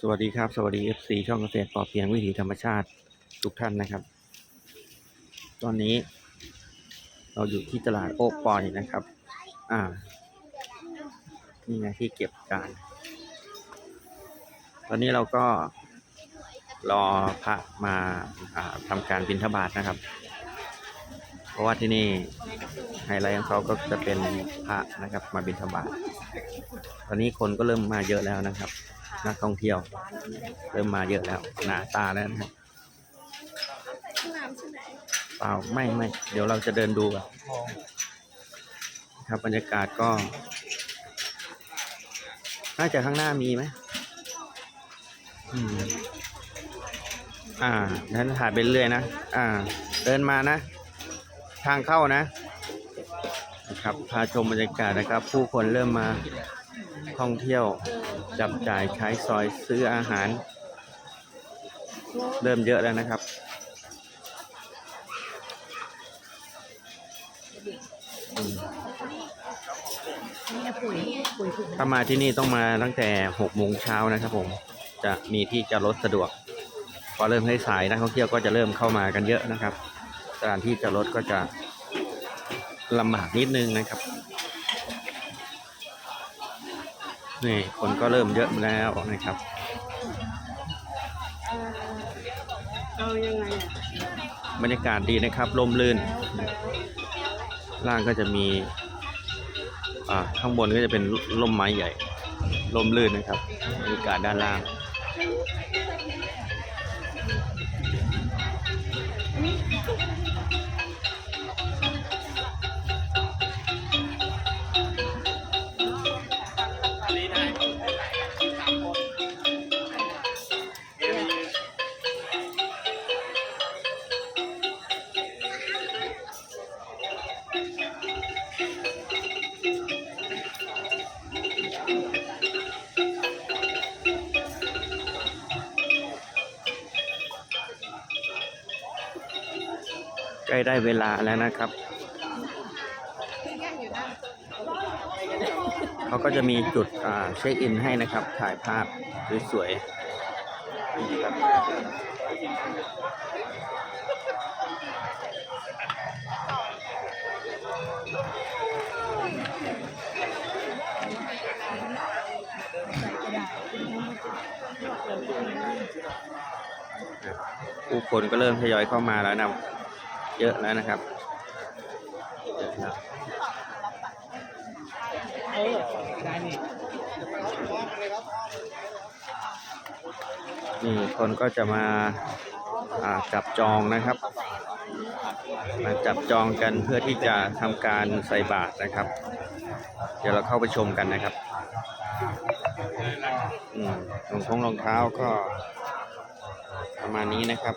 สวัสดีครับ สวัสดี FC ช่องเกษตรปลอดเพียงวิถีธรรมชาติทุกท่านนะครับ ตอนนี้ เราอยู่ที่ตลาดโอ๊กปอยนะครับ อ่า นี่ไงที่เก็บจานตอนนี้เราก็รอพระมาาทำการบิณฑบาตนะครับ เพราะว่าที่นี่ไฮไลท์ของเขาก็จะเป็นพระนะครับ มาบิณฑบาต ตอนนี้คนก็เริ่มมาเยอะแล้วนะครับ นักท่องเที่ยว เริ่มมาเยอะแล้ว หนาตาแล้วนะครับเปล่าไม่ไม่เดี๋ยวเราจะเดินดูกันครับบรรยากาศก็ น่าจะข้างหน้ามีไหมอืมอ่านั้นถ่ายไปเรื่อยนะ อ่า เดินมานะ ทางเข้านะ นะครับ พาชมบรรยากาศนะครับ ผู้คนเริ่มมาท่องเที่ยว จับจ่ายใช้สอยซื้ออาหาร เริ่มเยอะแล้วนะครับอืมเนี่ยปุ๋ยปุ๋ยถูกถ้ามาที่นี่ต้องมาตั้งแต่หกโมงเช้านะครับผม จะมีที่จอดรถสะดวก พอเริ่มให้สายนักท่องเที่ยวก็จะเริ่มเข้ามากันเยอะนะครับ สถานที่จอดรถก็จะลำบากนิดนึงนะครับ นี่คนก็เริ่มเยอะแล้วนะครับเอายังไงบรรยากาศดีนะครับลมลื่น ล่างก็จะมี อ่าข้างบนก็จะเป็นร่มไม้ใหญ่ลมลื่นนะครับบรรยากาศด้านล่าง ล้ได้เวลาแล้วนะครับ เขาก็จะมีจุดเช็คอินให้นะครับ ถ่ายภาพสวยๆนี่ครับผู้คนก็เริ่มทยอยเข้ามาแล้วนะ เยอะแล้วนะครับเยอะแล้วเออได้นี่นี่คนก็จะมาจับจองนะครับ มาจับจองกันเพื่อที่จะทำการใส่บาตรนะครับ เดี๋ยวเราเข้าไปชมกันนะครับรองท้องรองเท้าก็ประมาณนี้นะครับ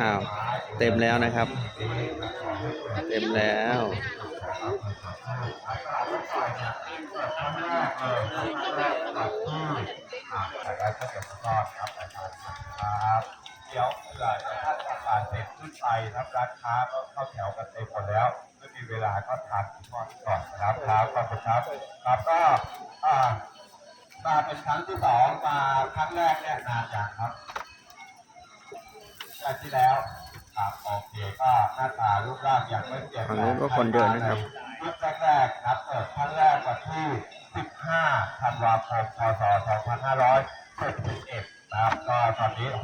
อ้าว เต็มแล้วนะครับ เต็มแล้วครับเดี๋ยวเผื่อท่าทำงานเสร็จขึ้นไปรับร้านค้าก็เข้าแถวกันเต็มหมดแล้วไม่มีเวลาก็ทานก่อนก่อนนะครับครับขอบคุณครับครับก็อ่า มาเป็นครั้งที่สองมาครั้งแรกเนี่ยนานอย่างครับครั้งที่แล้วครับโอเคก็หน้าตารูปร่างยังไม่เปลี่ยนแปลฝั่งนู้นก็คนเยอะนะครับยุคแรกๆครับเปิดครั้งแรกวันที่ 15 ธันวาคม พศ 2561นะครับก็ตอนนี้ 66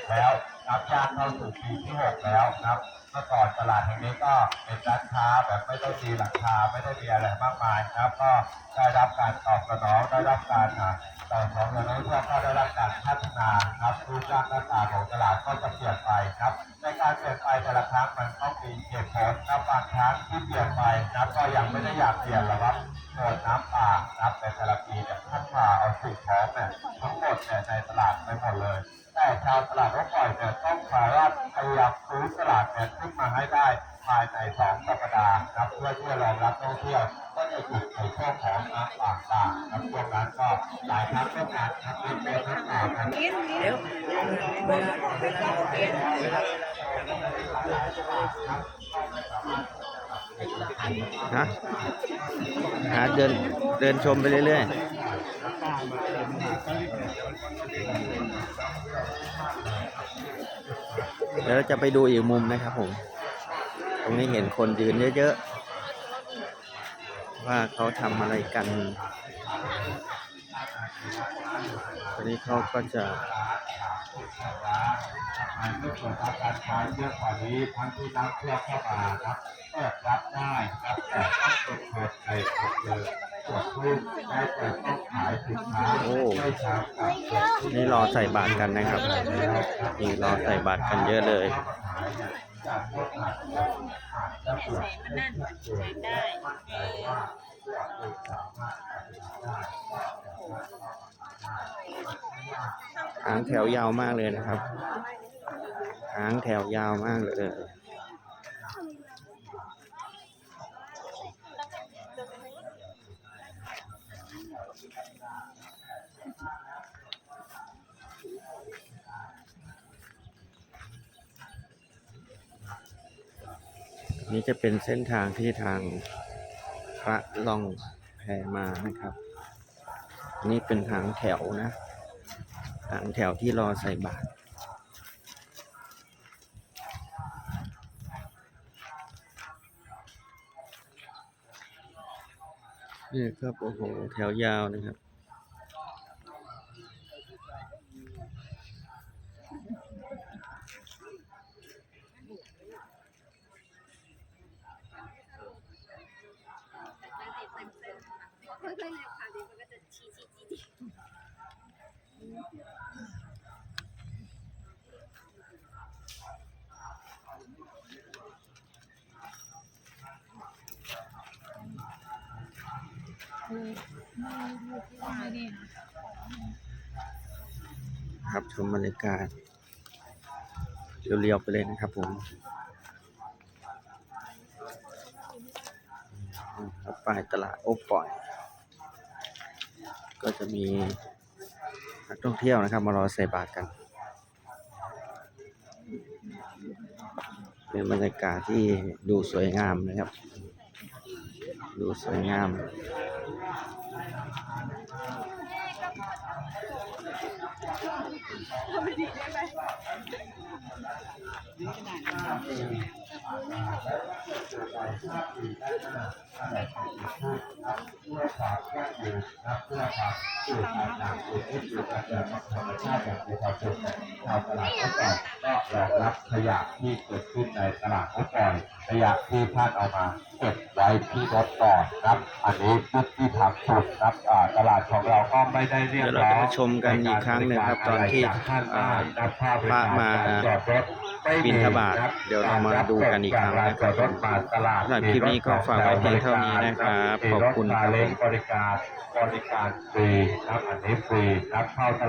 67 แล้ว นับย่างเข้าสู่ปีที่6แล้วครับโดมื่อก่อนตลาดแห่งนี้ก็เป็นร้านค้าแบบไม่ได้มีหลังคาไม่ได้มีอะไรมากมายครับ ก็ได้รับการตอบสนองได้รับการอ่าตอบสนองและนักท่องเที่ยวก็ได้รับการพัฒนาครับรูปร่างหน้าตาของตลาดก็จะเปลี่ยนไปครับ ในการเปลี่ยนไปแต่ละครั้งมันต้องมีเหตุผลครับบางครั้งที่เปลี่ยนไปนะครับก็ยังไม่ได้อยากเปลี่ยนหรอกครับเกิดน้ำป่านะครับในแต่ละปีเนี่ยพัดพาเอาสิ่งของเนี่ยทั้งหมดเนี่ยในตลาดไปหมดเลย แต่ชาวตลาดรถไฟเนี่ยต้องสามารถพยายามซื้อตลาดเนี่ยขึ้นมาให้ได้ภายในสองสัปดาห์ครับเพื่อที่จะรองรับนักท่องเที่ยวก็จะหยุดในช่วงของน้ำป่าต่างครับช่วงนั้นก็หลายครั้งก็การทำเป็นเป็นน้ำป่ากันะเดินเดินชมไปเรื่อยๆ ดี๋ยวเราจะไปดูอีกมุมนะครับผม ตรงนี้เห็นคนยืนเยอะๆ ว่าเขาทำอะไรกันตอนนี้เขาก็จะมันเมื่อเกิดการคลายเยอะกว่านี้ทั้งที่น้ำเชื่อเข้ามาครับก็รับได้ครับแต่ต้องตรวจสอบในตัวเจอ ตรวจรูปได้แต่ต้องขายสินค้าโอ้ ไม่ช้ากับตรวจรูปนี่รอใส่บาตรกันนะครับ นี่รอใส่บาตรกันเยอะเลยจากพวกหลักอาจจะตรวจไม่ชัดเจนและมั่นใจว่าตรวจเองสามารถปฏิบัติได้หางแถวยาวมากเลยนะครับ หางแถวยาวมากเลย นี่จะเป็นเส้นทางที่ทางพระล่องแพมานะครับ นี่เป็นหางแถวนะหางแถวที่รอใส่บาตรนี่ครับโอ้โหแถวยาวนะครับ ค่อยๆเร็วค่ะเดี๋ยวมันก็จะชี้ชี้ชี้ชี้ครับชมบรรยากาศเรียวๆไปเลยนะครับผมครับป้ายตลาดโอ๊ปล่อย ก็จะมีนักท่องเที่ยวนะครับ มารอใส่บาตรกันเป็นบรรยากาศที่ดูสวยงามนะครับ ดูสวยงามเพื่อความยั่งยืนนะเพื่อความสู่การต่างสู่ที่อยู่กับเดิมธรรม ชาติอย่างมีความสุขชาวตลาดก็ก่อนก็รองรับขยะที่เกิดขึ้นในตลาดก็ก่อนขยะที่ท่านเอามาเก็บไว้ที่รถก่อนครับ อันนี้จุดที่ทำถูกครับอ่าตลาดของเราก็ไม่ได้เรียกเดี๋ยวเราร้องจะมาชมกันอีกครั้งหนึ่งครับ ตอนที่จากท่านอ่ารับภาพพระมาจอดรถไม่มี บิณฑบาตคเดี๋ยวเรามาดูกันอีกครั้งนะครับจอดรถมาตลาดสำหรับคลิปนี้ก็ฝากไว้เพียงเท่านี้นะครับขอบคุณครับผมบริการบริการฟรีครับอันนี้ฟรีครับเข้าตลาด